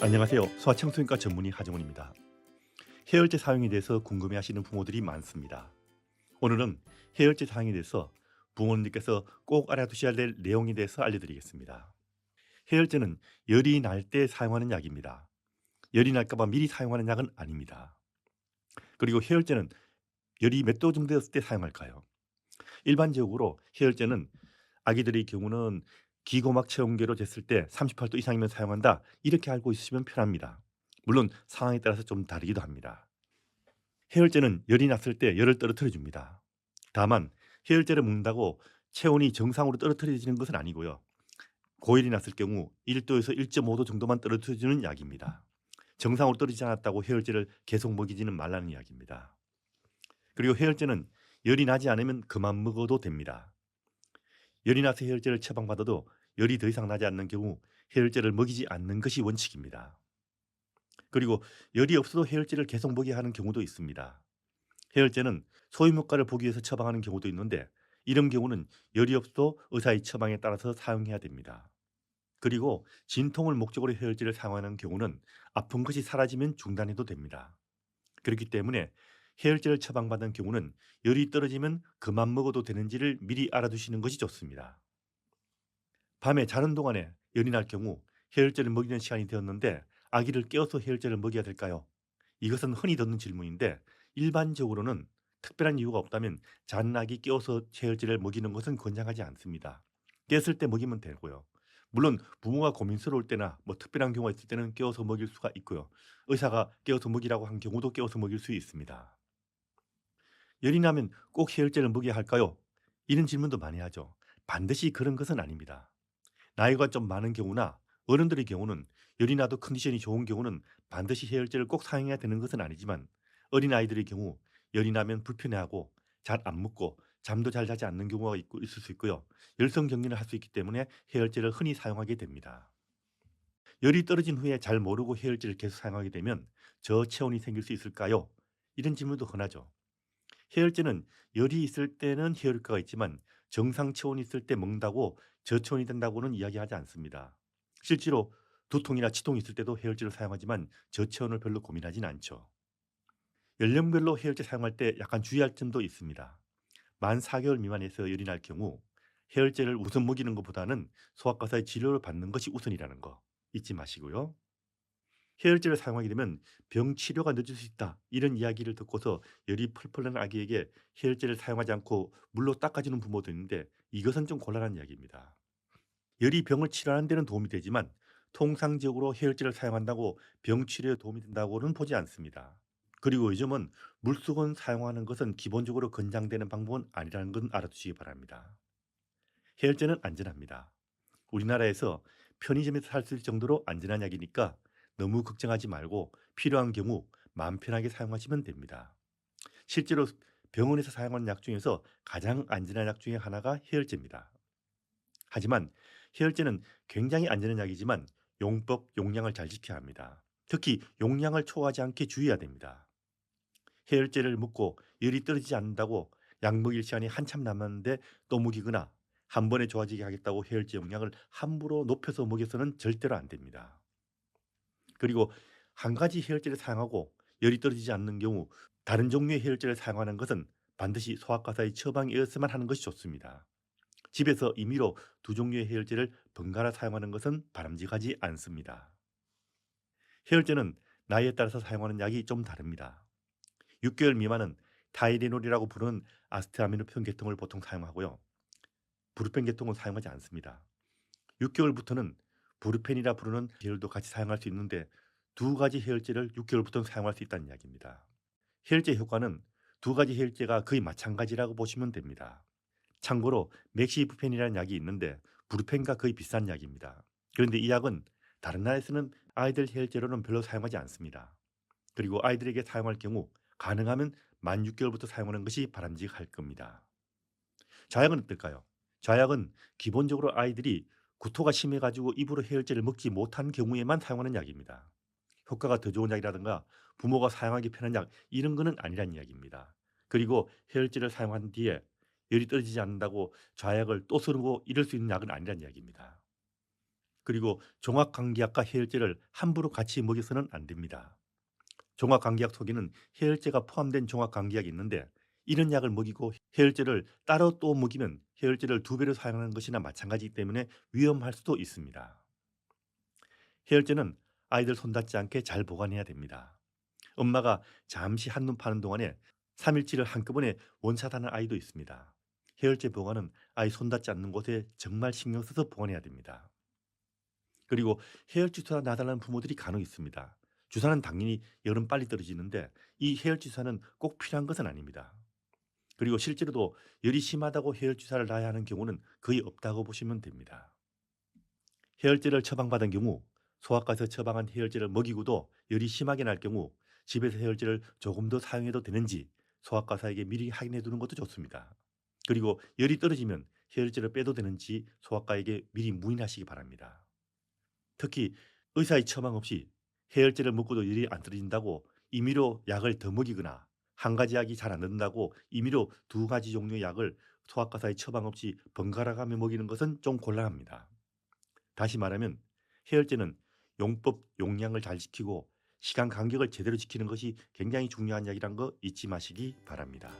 안녕하세요. 소아청소년과 전문의 하정훈입니다. 해열제 사용에 대해서 궁금해하시는 부모들이 많습니다. 오늘은 해열제 사용에 대해서 부모님께서 꼭 알아두셔야 될 내용에 대해서 알려드리겠습니다. 해열제는 열이 날 때 사용하는 약입니다. 열이 날까봐 미리 사용하는 약은 아닙니다. 그리고 해열제는 열이 몇 도 정도 됐을 때 사용할까요? 일반적으로 해열제는 아기들의 경우는 기고막 체온계로 됐을 때 38도 이상이면 사용한다. 이렇게 알고 있으시면 편합니다. 물론 상황에 따라서 좀 다르기도 합니다. 해열제는 열이 났을 때 열을 떨어뜨려 줍니다. 다만 해열제를 먹는다고 체온이 정상으로 떨어뜨려지는 것은 아니고요. 고열이 났을 경우 1도에서 1.5도 정도만 떨어뜨려 주는 약입니다. 정상으로 떨어지지 않았다고 해열제를 계속 먹이지는 말라는 이야기입니다. 그리고 해열제는 열이 나지 않으면 그만 먹어도 됩니다. 열이 나서 해열제를 처방받아도 열이 더 이상 나지 않는 경우 해열제를 먹이지 않는 것이 원칙입니다. 그리고 열이 없어도 해열제를 계속 먹여야 하는 경우도 있습니다. 해열제는 소임 효과를 보기 위해서 처방하는 경우도 있는데 이런 경우는 열이 없어도 의사의 처방에 따라서 사용해야 됩니다. 그리고 진통을 목적으로 해열제를 사용하는 경우는 아픈 것이 사라지면 중단해도 됩니다. 그렇기 때문에 해열제를 처방받은 경우는 열이 떨어지면 그만 먹어도 되는지를 미리 알아두시는 것이 좋습니다. 밤에 자는 동안에 열이 날 경우 해열제를 먹이는 시간이 되었는데 아기를 깨워서 해열제를 먹여야 될까요? 이것은 흔히 듣는 질문인데 일반적으로는 특별한 이유가 없다면 자는 아기 깨워서 해열제를 먹이는 것은 권장하지 않습니다. 깼을 때 먹이면 되고요. 물론 부모가 고민스러울 때나 뭐 특별한 경우가 있을 때는 깨워서 먹일 수가 있고요. 의사가 깨워서 먹이라고 한 경우도 깨워서 먹일 수 있습니다. 열이 나면 꼭 해열제를 먹여야 할까요? 이런 질문도 많이 하죠. 반드시 그런 것은 아닙니다. 나이가 좀 많은 경우나 어른들의 경우는 열이 나도 컨디션이 좋은 경우는 반드시 해열제를 꼭 사용해야 되는 것은 아니지만 어린 아이들의 경우 열이 나면 불편해하고 잘 안 먹고 잠도 잘 자지 않는 경우가 있을 수 있고요. 열성 격리를 할수 있기 때문에 해열제를 흔히 사용하게 됩니다. 열이 떨어진 후에 잘 모르고 해열제를 계속 사용하게 되면 저체온이 생길 수 있을까요? 이런 질문도 흔하죠. 해열제는 열이 있을 때는 해열 효과가 있지만 정상 체온이 있을 때 먹는다고 저체온이 된다고는 이야기하지 않습니다. 실제로 두통이나 치통이 있을 때도 해열제를 사용하지만 저체온을 별로 고민하지는 않죠. 연령별로 해열제 사용할 때 약간 주의할 점도 있습니다. 만 4개월 미만에서 열이 날 경우 해열제를 우선 먹이는 것보다는 소아과사의 치료를 받는 것이 우선이라는 거 잊지 마시고요. 해열제를 사용하게 되면 병 치료가 늦을 수 있다. 이런 이야기를 듣고서 열이 펄펄 나는 아기에게 해열제를 사용하지 않고 물로 닦아주는 부모도 있는데 이것은 좀 곤란한 이야기입니다. 열이 병을 치료하는 데는 도움이 되지만 통상적으로 해열제를 사용한다고 병 치료에 도움이 된다고는 보지 않습니다. 그리고 요즘은 물수건 사용하는 것은 기본적으로 권장되는 방법은 아니라는 건 알아두시기 바랍니다. 해열제는 안전합니다. 우리나라에서 편의점에서 살 수 있을 정도로 안전한 약이니까 너무 걱정하지 말고 필요한 경우 마음 편하게 사용하시면 됩니다. 실제로 병원에서 사용하는 약 중에서 가장 안전한 약 중에 하나가 해열제입니다. 하지만 해열제는 굉장히 안전한 약이지만 용법, 용량을 잘 지켜야 합니다. 특히 용량을 초과하지 않게 주의해야 됩니다. 해열제를 먹고 열이 떨어지지 않는다고 약 먹일 시간이 한참 남았는데 또 먹이거나 한 번에 좋아지게 하겠다고 해열제 용량을 함부로 높여서 먹여서는 절대로 안 됩니다. 그리고 한 가지 해열제를 사용하고 열이 떨어지지 않는 경우 다른 종류의 해열제를 사용하는 것은 반드시 소아과사의 처방이었으면 하는 것이 좋습니다. 집에서 임의로 두 종류의 해열제를 번갈아 사용하는 것은 바람직하지 않습니다. 해열제는 나이에 따라서 사용하는 약이 좀 다릅니다. 6개월 미만은 타이레놀이라고 부르는 아스타미노펜 계통을 보통 사용하고요. 부르펜 계통은 사용하지 않습니다. 6개월부터는 부르펜이라 부르는 계열도 같이 사용할 수 있는데 두 가지 해열제를 6개월부터 사용할 수 있다는 이야기입니다. 해열제 효과는 두 가지 해열제가 거의 마찬가지라고 보시면 됩니다. 참고로 맥시부펜이라는 약이 있는데 부르펜과 거의 비슷한 약입니다. 그런데 이 약은 다른 나라에서는 아이들 해열제로는 별로 사용하지 않습니다. 그리고 아이들에게 사용할 경우 가능하면 만 6개월부터 사용하는 것이 바람직할 겁니다. 좌약은 어떨까요? 좌약은 기본적으로 아이들이 구토가 심해가지고 입으로 해열제를 먹지 못한 경우에만 사용하는 약입니다. 효과가 더 좋은 약이라든가 부모가 사용하기 편한 약 이런 거는 아니란 이야기입니다. 그리고 해열제를 사용한 뒤에 열이 떨어지지 않는다고 좌약을 또 쓰고 이럴 수 있는 약은 아니란 이야기입니다. 그리고 종합감기약과 해열제를 함부로 같이 먹여서는 안 됩니다. 종합감기약 속에는 해열제가 포함된 종합감기약이 있는데 이런 약을 먹이고 해열제를 따로 또 먹이면 해열제를 두 배로 사용하는 것이나 마찬가지이기 때문에 위험할 수도 있습니다. 해열제는 아이들 손 닿지 않게 잘 보관해야 됩니다. 엄마가 잠시 한눈 파는 동안에 3일치를 한꺼번에 원샷하는 아이도 있습니다. 해열제 보관은 아이 손 닿지 않는 곳에 정말 신경 써서 보관해야 됩니다. 그리고 해열제 주사 놔달라는 부모들이 간혹 있습니다. 주사는 당연히 열은 빨리 떨어지는데 이 해열제 주사는 꼭 필요한 것은 아닙니다. 그리고 실제로도 열이 심하다고 해열제 주사를 놔야 하는 경우는 거의 없다고 보시면 됩니다. 해열제를 처방받은 경우 소아과에서 처방한 해열제를 먹이고도 열이 심하게 날 경우 집에서 해열제를 조금 더 사용해도 되는지 소아과사에게 미리 확인해 두는 것도 좋습니다. 그리고 열이 떨어지면 해열제를 빼도 되는지 소아과에게 미리 문의하시기 바랍니다. 특히 의사의 처방 없이 해열제를 먹고도 열이 안 떨어진다고 임의로 약을 더 먹이거나 한 가지 약이 잘 안 된다고 임의로 두 가지 종류의 약을 소아과사의 처방 없이 번갈아 가며 먹이는 것은 좀 곤란합니다. 다시 말하면 해열제는 용법 용량을 잘 지키고 시간 간격을 제대로 지키는 것이 굉장히 중요한 약이란 거 잊지 마시기 바랍니다.